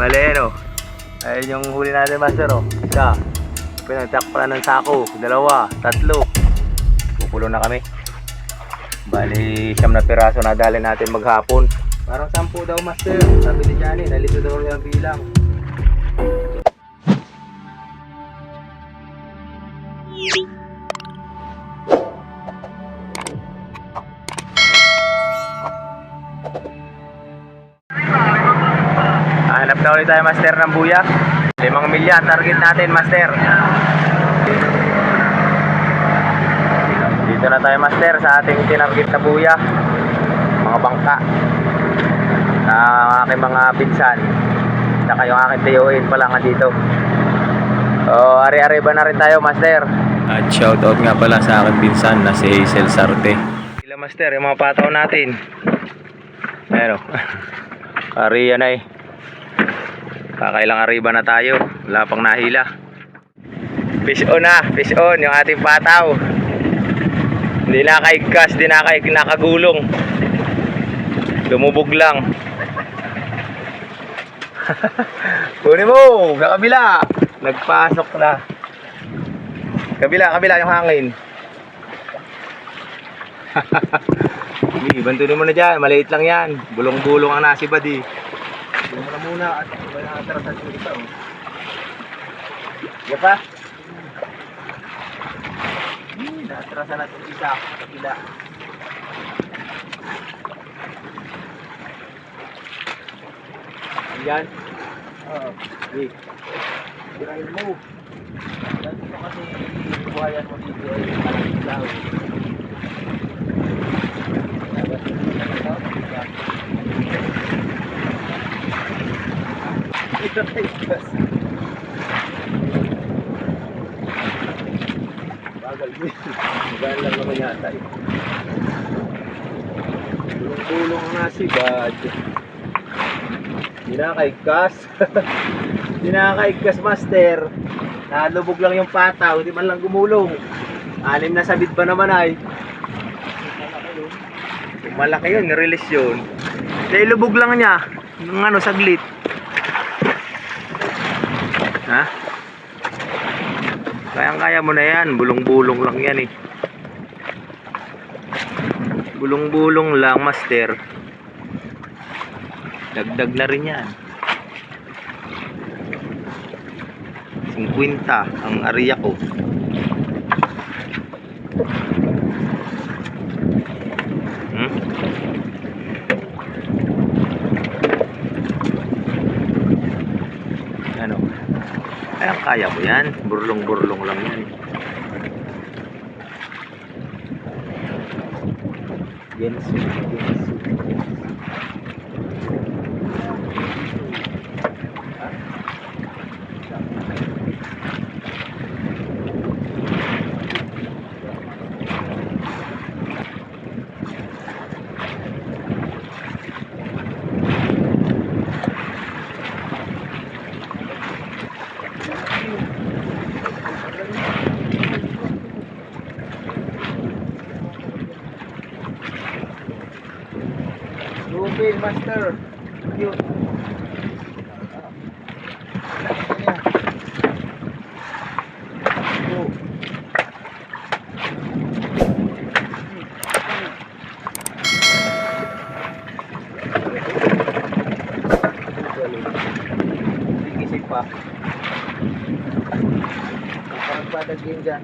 Bale, ano? Ayun yung huli natin, master, oh. Isa. Pinagtakpan ng sako. Dalawa. Tatlo. Pupulo na kami. Bali, siyam na piraso na dali natin maghapon. Parang sampu daw, master. Sabi ni Johnny, nalito daw ang bilang. Na ulit tayo, master, ng buyak. Limang milya, target natin, master. Dito na tayo, master, sa ating tinarget na buyak. Mga bangka. Na aking mga pinsan. Saka yung aking tiyuin pala nga dito. O, ari-ari ba na rin tayo, master? At shoutout nga pala sa aking pinsan na si Hazel Sarte. Sila, master, yung mga pataw natin. Ayan o. Ari yan ay. Kakailang ariba na tayo. Wala pang nahila. Fish on na. Fish on. Yung ating pataw. Hindi nakaigkas. Hindi nakaig nakagulong. Lumubog lang. Kunin mo. Sa kabila. Nagpasok na. Kabila, kabila yung hangin. Hindi, bantunin mo na dyan. Maliit lang yan. Bulong-bulong ang nasibad eh. Bulong mo na muna at wala na atarasan yung isa. Oh. Sige pa. Hmm, naatarasan natin isa. Kabila. Yan. Oo. Sirahin mo. Dati mo kasi buhayan mo dito ay parang ilaw. Bagal din. Bagal lang naman. Tulong-tulong nga si Bad. Hindi nakakaigkas, master. Nalubog lang yung pataw, hindi man lang gumulong. Anim na sabit ba naman ay? Malaki yun, release yun. Dahil lubog lang niya. Ng ano, saglit. Ha? Kayang-kaya mo na yan. Bulong-bulong lang yan eh. Bulong-bulong lang, master. Dagdag na rin yan. 50 ang ariya ko. Hmm? Ano? Kaya mo yan. Burlong-burlong lang yan. Gensu. Gensu. Master. Cute. Gising pa. Parang padagin dyan.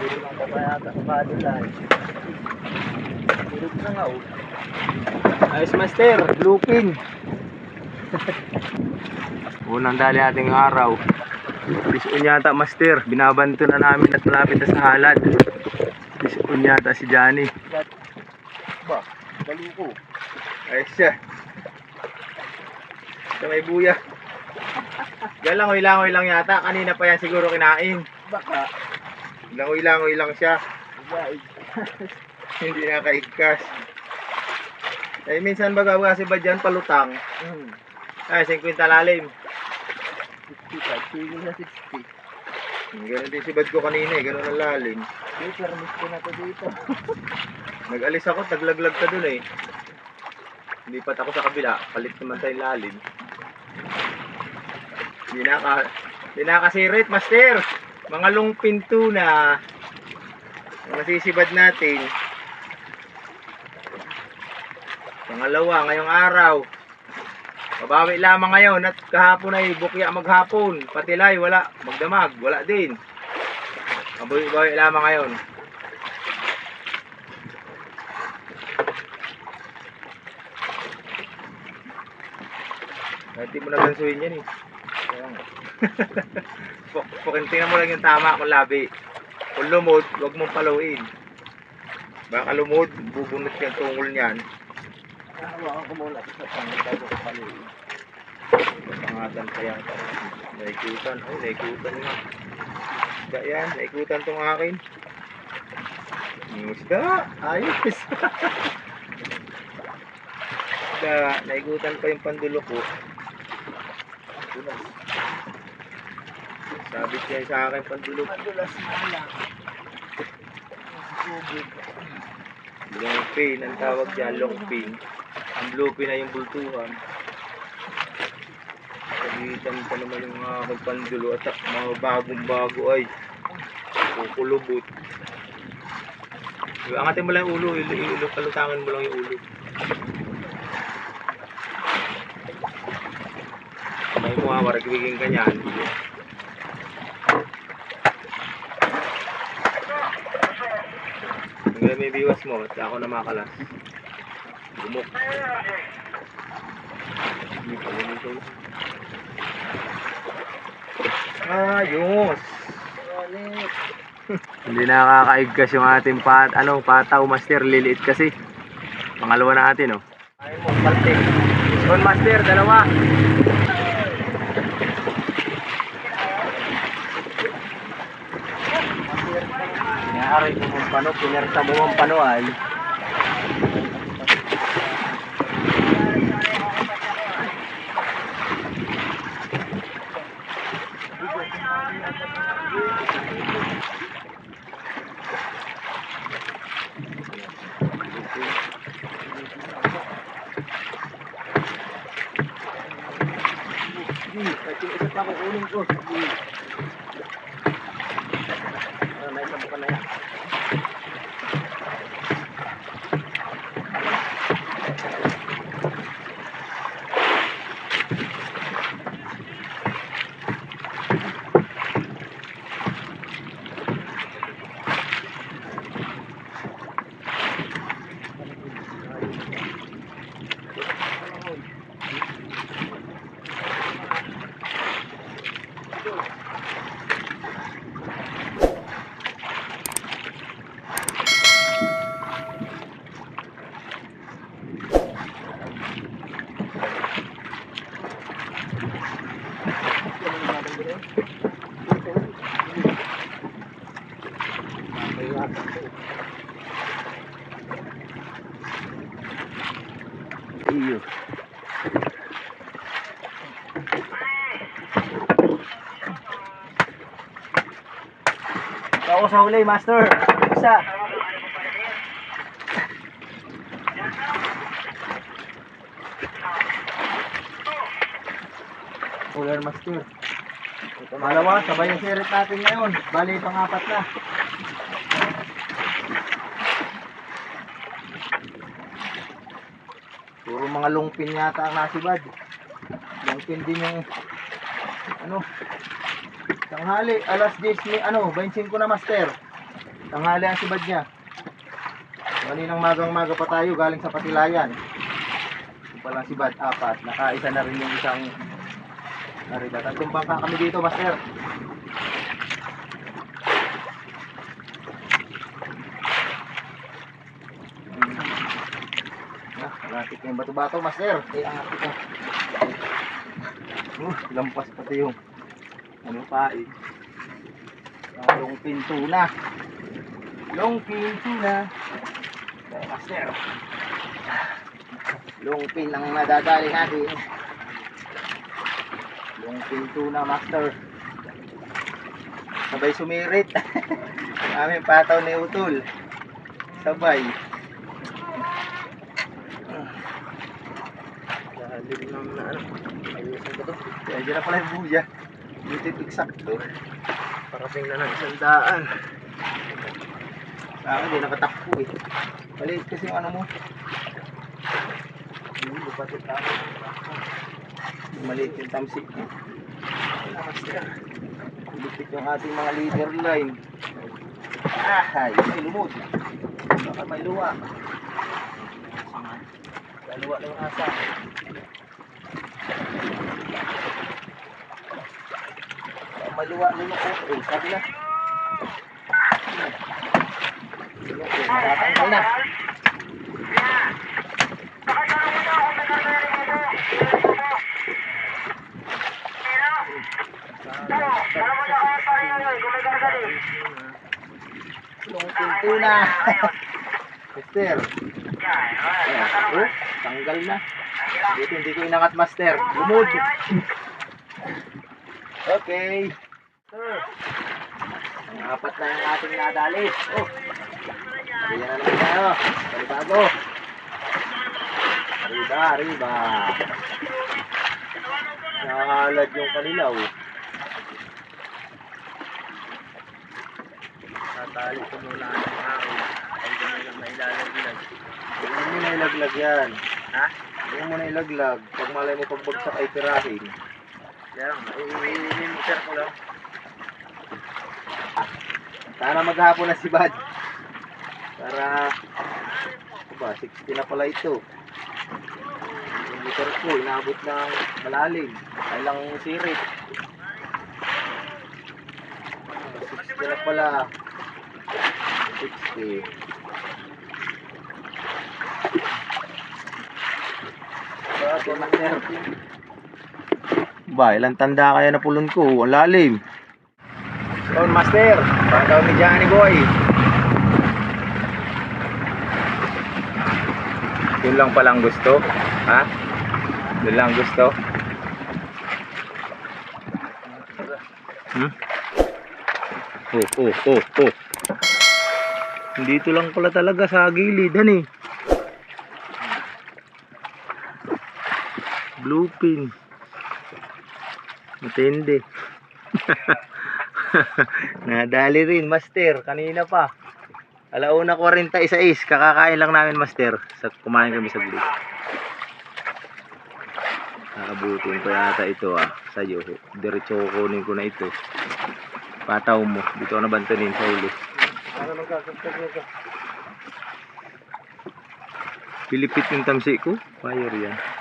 Puro lang sa padulay. Tulog na nga oh. Ayos master, looping. Unang dali ating araw. Bisun yata master, binabanto na namin at malapit na sa halad. Bisun yata si Johnny. Ba, baluko. Ayos siya. Sa may buya. Galangoy-langoy lang yata. Kanina pa yan siguro kinain. Baka. Langoy-langoy lang siya. Hindi nakaigkas. Eh, minsan baga kasi ba dyan palutang? Hmm. Ay, 50 lalim. 65, sige na 60. Ganun din si bad ko kanina eh, ganun ang lalim. Okay, permis ko na to dito. Nag-alis ako, taglaglag ka dun eh. Lipat ako sa kabila, palit naman sa ilalim. Hindi na ka, hindi na master. Mga lungpin tuna. Masisibad natin. Pangalawa, ngayong araw. Mabawi lamang ngayon at kahapon ay bukya maghapon. Patilay, wala. Magdamag, wala din. Mabawi lamang ngayon. Kahit di mo nagansuhin yan eh. Kaya nga. Puk- Pukintingan mo lang yung tama kung labi. Kung lumod, huwag mong paluin. Baka lumod, bubunot yung tungol niyan. Hawakan ko muna ito sa pangit bago ko paluin. Pangatan pa yan. Naikutan. Oh, naikutan nga. Isda yan. Naikutan tong akin. Isda. Ayos. isda. Naikutan pa yung pandulo ko. Dulas. Sabit niya sa akin pandulo. Madulas na lang. Long pin ang tawag dyan. Long pin. Ang blue pin na yung bultuhan. Sabitan pa naman yung mga aking pandulo at mga bagong bago ay kukulubot. Diba, angatin mo lang yung ulo, ilo, ilo, palutangin mo lang yung ulo. May mo ha, maragwigin ka niyan. Hanggang may biwas mo, at ako na makalas. Rin ito. Ayos! Hindi nakakaigkas yung ating pat, ano, pataw master, liliit kasi. Pangalawa natin, oh. Ayun mo, palte. One master, dalawa. Nangyari ko mong pano, pinersa mo mong pano ay. Sige, kahit yung isa pa kukunin ko. Sige. Ah, may isang buka na yan. Iyo. Ako sa huli, master. Isa. Ulan master. Malawa, sabay yung sirit natin ngayon. Bali, pang-apat na. Puro mga lungpin yata ang nasibad. Lungpin din yung ano. Tanghali, alas 10 ni ano, 25 na master. Tanghali ang sibad niya. Kaninang magang maga pa tayo galing sa Patilayan. Yung palang sibad, apat. Nakaisa na rin yung isang narita. Tatlong bangka kami dito, master. Ah, malapit yung bato-bato, master. Eh, ang apit ko. Uh, lampas pati yung ano pa eh. Ah, Long pinto na. Long pinto na. Master. Long pin ang nadadali natin. Long pinto na, master. Sabay sumirit. Ang aming pataw ni Utol. Sabay. Lalim ng na ano. Ayusin ko to. Kaya dyan na pala yung buya. Yung eksakto. Parating na ng isang daan. Sa akin, di nakatakpo eh. Maliit kasi yung ano mo. Yung lupatit ako. Maliit yung tamsik mo. Lakas ka. Yung ating mga leader line. Ah, ay, may lumod. Baka may luwa. Dalawa na yung asa. Baka may luwa rin ako. Eh, sabi na. Okay, matatanggal na. Pinto na. Master. Oh, tanggal na. Dito hindi ko inangat master. Lumod. Okay. Ang apat na yung ating nadali. Oh. Ayan na naman tayo. Palibago. Arriba, arriba. Nakalad yung kanilaw. Tatali ko muna ang ako. Ay, ganun lang nailalaglag. Huwag mo na ilaglag yan. Ha? Huwag mo na ilaglag. Pag malay mo pagbagsak ay tirahin. Kaya lang, i-meter ko lang. Sana maghapon na si Bad. Para, ano ba, 60 na pala ito. Yung motor ko, inabot ng malalim. Ay lang sirit. Ah, 60 na pala. 60. Ito na Ba, ilang tanda kaya na pulon ko? Ang lalim. Stone Master, parang daw ni Johnny Boy. Yun lang palang gusto. Ha? Yun lang gusto. Hmm? Oh, oh, oh, oh. Dito lang pala talaga sa gilid, han eh. Blue pin. Matindi. Nadali rin, master. Kanina pa. Alauna 46, kakakain lang namin master. Sa kumain kami sa blue. Aabutin ko yata ito ah. Sa'yo. Diretso ko kunin ko na ito. Pataw mo. Dito ko na bantunin sa ulo. Pilipit yung tamsi ko. Fire yan.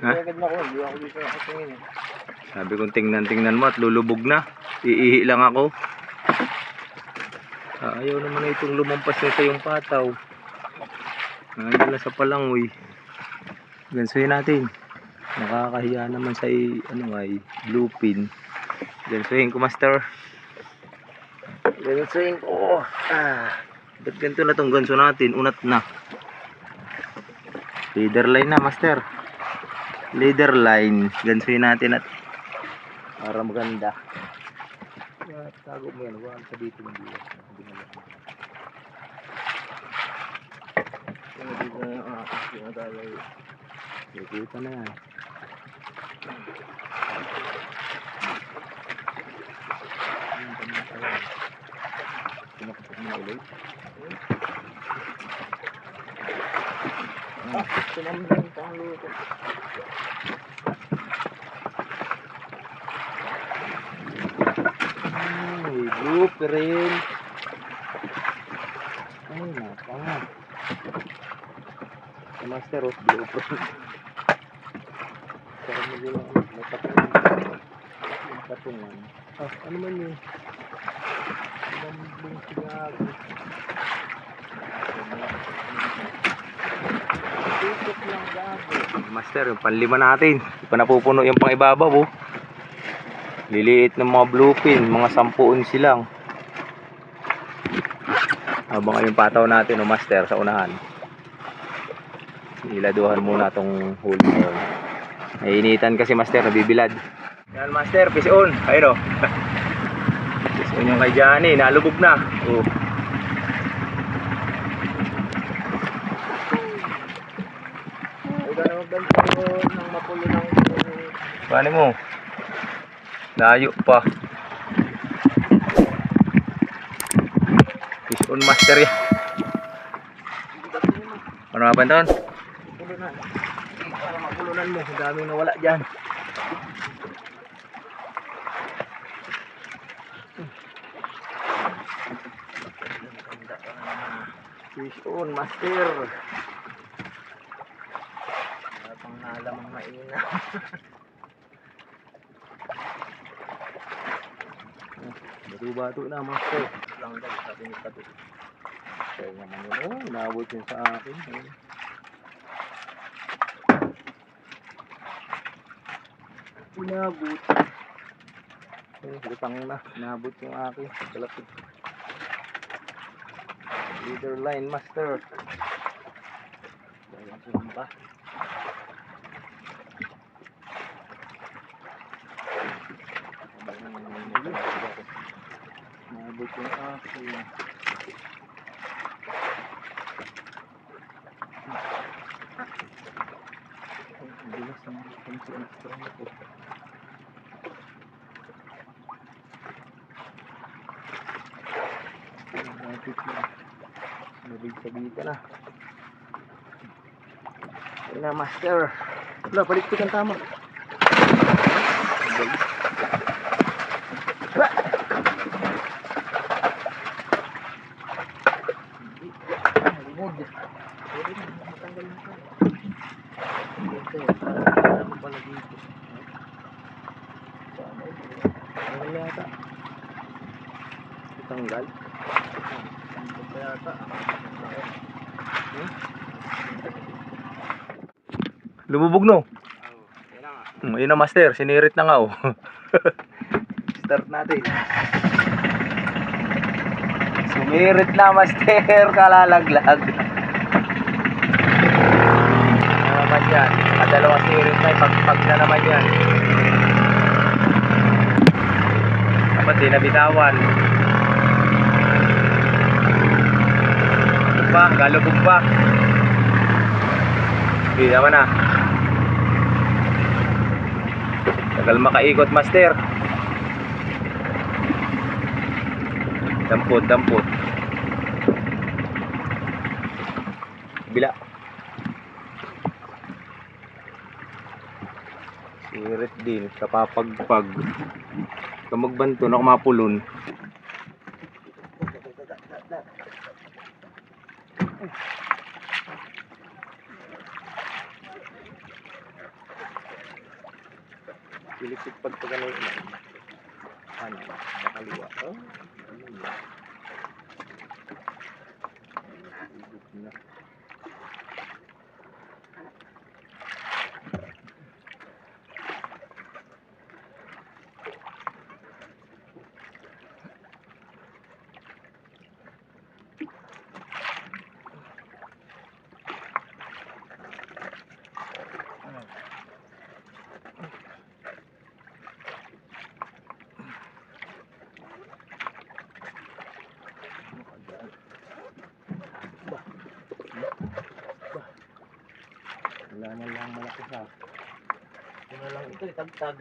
Ha? Agad na ako, hindi ako dito nakatingin eh. Sabi kong tingnan-tingnan mo at lulubog na. Iihi lang ako. Ah, ayaw naman na itong lumampas na sa yung pataw. Nandiyan na sa palangoy. Gansuhin natin. Nakakahiya naman sa ano ay blue pin. Gansuhin ko master. Gansuhin ko. Ah. Ba't ganito na tong ganso natin? Unat na. Leader line na master. Leader line. Gansuhin natin at para maganda. Tago mo yan. Huwag sa dito bilas. Hindi na lang. Dito na yung akas, na yan. Pinakapag ulit. Sinamdan pa ang luto. May blueprint. Ay. Sa master of blueprint. Sarap mo din ang natatungan. Natatungan. Ah, ano man yun? Sinabi. Tutok lang gabi. Master, yung panlima natin. Hindi pa napupuno yung pang ibabaw, oh. Liliit ng mga blue pin, mga sampuun silang. Habang yung pataw natin, o master, sa unahan. Iladuhan muna tong hole na yun. Nainitan kasi master, nabibilad. Yan master, fish on. Ayun o. fish on yung kay Johnny, nalubog na. Oh. ng mapulo ng Paano mo? Layo pa. Fish on master yan. Ano nga ba ito? mapulunan. Para mapulunan mo, daming nawala dyan. Fish on, master. Wala pang nalamang maina. Bato-bato na, master. Lang daw, sabi ni Pato. Kaya naman yun, oh, inabot yun sa akin. Ayun. Inabot. Eh, lutang na. Inabot yung akin. Kalapit. Leader line master. Dahil ang sumpa. Ko. Malapit na. Master. Wala, palikpik ang tama. Ang galing. Ah! Hindi. Ah, limod. Pwede na, matanggal na tayo. Ito, ano pala dito? Ano yata? Tanggal? Tanggal pa yata. Lumubog no. Hmm, Ayun na master, sinirit na nga oh. Start natin. Sumirit na master, kalalaglag. Ano naman yan? Kadalawang sirit na, ipagpag na naman yan. Dapat di nabitawan. Lubog pa, galubog pa. Hindi naman na. Tagal makaikot master. Dampot, dampot. Bila. Sirit din, kapapagpag. Kamagbanto na kumapulon. Pilipit pag pagano Ano? Sa kaliwa. Oh, ayun na. Ibig na. Wala na lang malaki sa. Ito na lang ito, itagtag.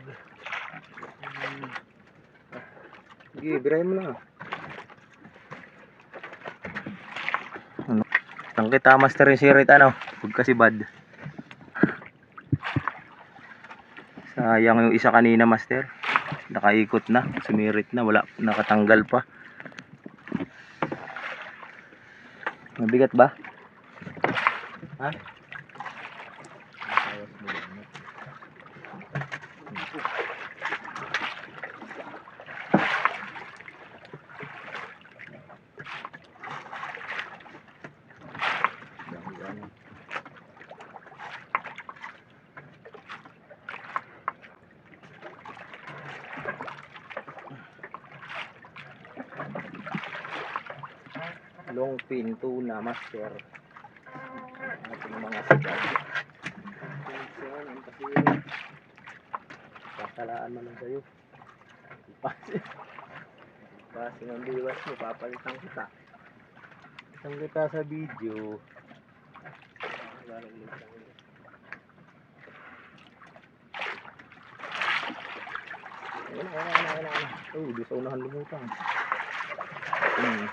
Hmm. Sige, birahin mo na. Ano? Ang kita master yung sirit ano, huwag kasi bad. Sayang yung isa kanina master. Nakaikot na, sumirit na, wala, nakatanggal pa. Mabigat ba? Ha? Ayos mo lang. no? Yan, yan. Long pin tuna master. Ating mga ang pasirin. Kasalaan mo lang sa'yo. Ipasin ang biwas mo, papalitan kita. Isang kita sa video. Wala, wala, wala, wala. Oh, di sa unahan lumutang. Hmm.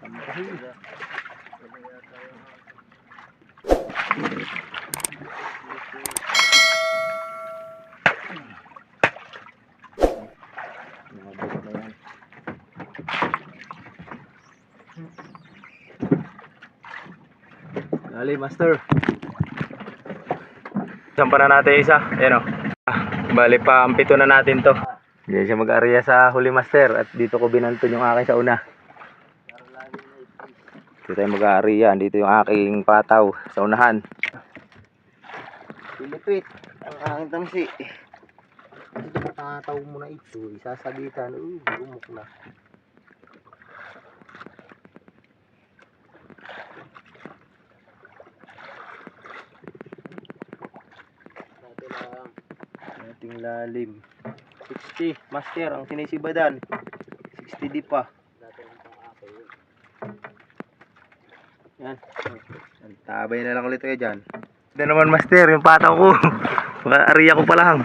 Sampahin. Dali, master. Sampa na natin isa. Ayan o. Ah, bali pa, ang pito na natin to. Hindi siya mag-area sa huli master at dito ko binanton yung aking sa una. Dito tayo mag-area. Dito yung aking pataw sa unahan. Pilipit. Ang aking tamsi. Ito patataw mo na ito. Isasabitan. Uh, lumok na. Dati lang. Ating lalim. 60. Master, ang sinisibadan. 60 di pa. Yan. Tabay na lang ulit kayo dyan. Ito naman master, yung pataw ko. Mag-area ko pa lang.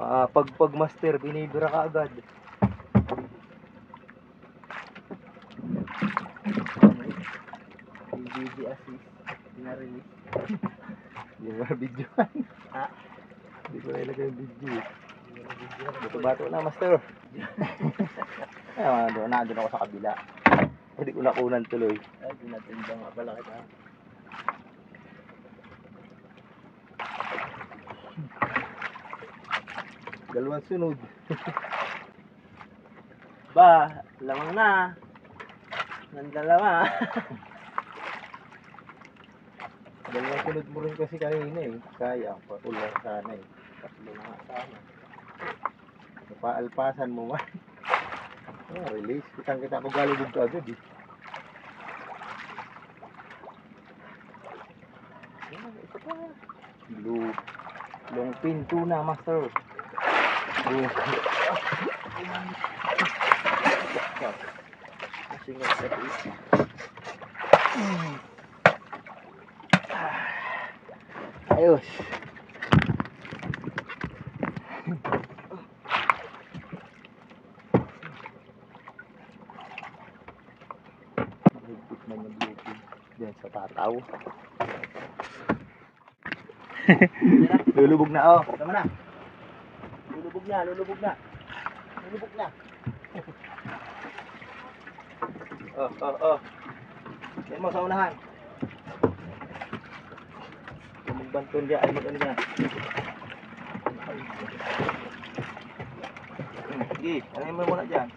Ah, pag pag master, binibira ka agad. DVD assist, pinarelease. Hindi mo video. ha? Hindi ko na ilagay yung video. Bato-bato na, master. Ay, doon, nandun ako sa kabila. Hindi ko nakunan tuloy. Ay, pinatindang nga pala kita. Dalawang sunod. ba, lamang na. Ng dalawa. Dalawang sunod mo rin kasi kanina eh. Sayang, patulang sana eh. Tatlo na nga sana. Napaalpasan mo man. Oh, release. Kitang kita ko galubog ka agad eh. Pa. Blue. Long pin tuna, master. Ayos. Mahigpit man yung blue pin. Sa tataw. lulubog na oh. Tama na. Na, lulubog na. Lulubog na. oh, oh, oh. Yan mo sa unahan. Kung Magbanton dyan, ay mag-ano dyan. Hmm, Sige, ano mo muna dyan.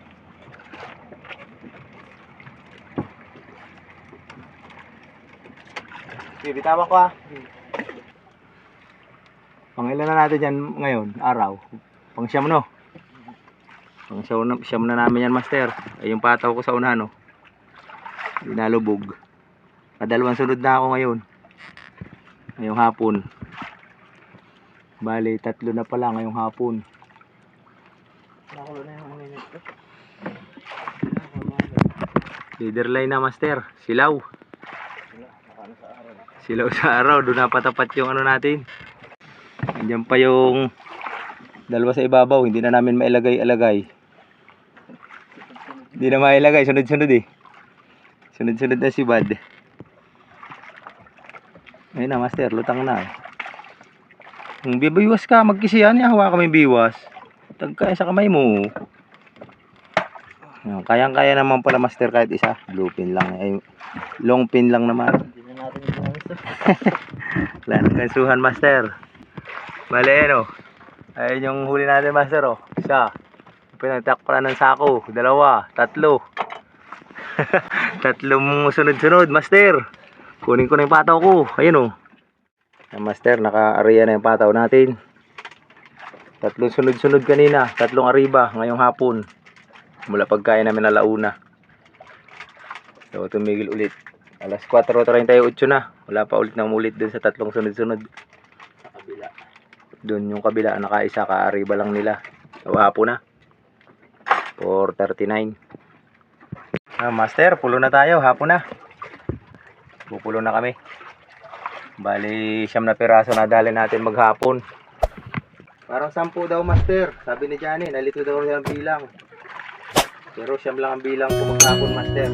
Sige, bitawan ko ah. Pang ilan na natin yan ngayon, araw? Pang siyam no? Pang siyam na, siyam na namin yan master. Ay yung pataw ko sa unahan no? Dinalubog. Kadalawang sunod na ako ngayon. Ngayong hapon. Bali, tatlo na pala ngayong hapon. Nakulo na mga nito. Leader line na master. Silaw. Silaw sa araw. Doon napatapat yung ano natin. Andiyan pa yung dalawa sa ibabaw. Hindi na namin mailagay-alagay. Hindi na mailagay. Sunod-sunod eh. Sunod-sunod na si Bad. Ayun na master. Lutang na. Kung bibiwas ka, magkisiyan. Hawa kami biwas. Tagkaya sa kamay mo. Kayang-kaya naman pala master kahit isa. Blue pin lang. Ay, long pin lang naman. Hindi na natin Wala nang kansuhan, master. Bale, ano? Ayun yung huli natin, master, oh. Isa. Pinagtak pala ng sako. Dalawa. Tatlo. Tatlong sunod-sunod, master. Kunin ko na yung pataw ko. Ayun, oh. Master, naka-area na yung pataw natin. Tatlong sunod-sunod kanina. Tatlong ariba ngayong hapon. Mula pagkain namin alauna. So, tumigil ulit. Alas 4.38 na. Wala pa ulit nang ulit dun sa tatlong sunod-sunod. Doon yung kabila, nakaisa ka, arriba lang nila. Hapon na. 4.39. Ah, master, pulo na tayo. Hapon na. Pupulo na kami. Bali, siyam na piraso na dali natin maghapon. Parang sampu daw, master. Sabi ni Johnny, nalito daw siya ang bilang. Pero siyam lang ang bilang ko maghapon, master.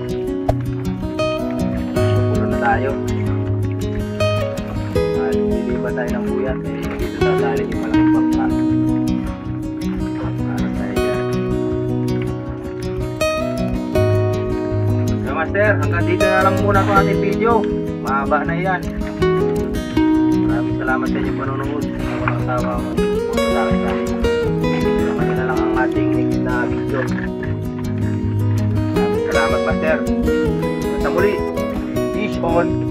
Pupulo na tayo. At lilipat tayo ng buyat. Eh, sasali yung malaking paksa. Para. So, master, hanggang dito na lang muna itong ating video. Mahaba na yan. Maraming salamat sa inyong panonood. Walang tawa mo. Pupunta sa akin sa akin. Naman na lang ang ating next na video. Maraming salamat, master. Sa muli, fish on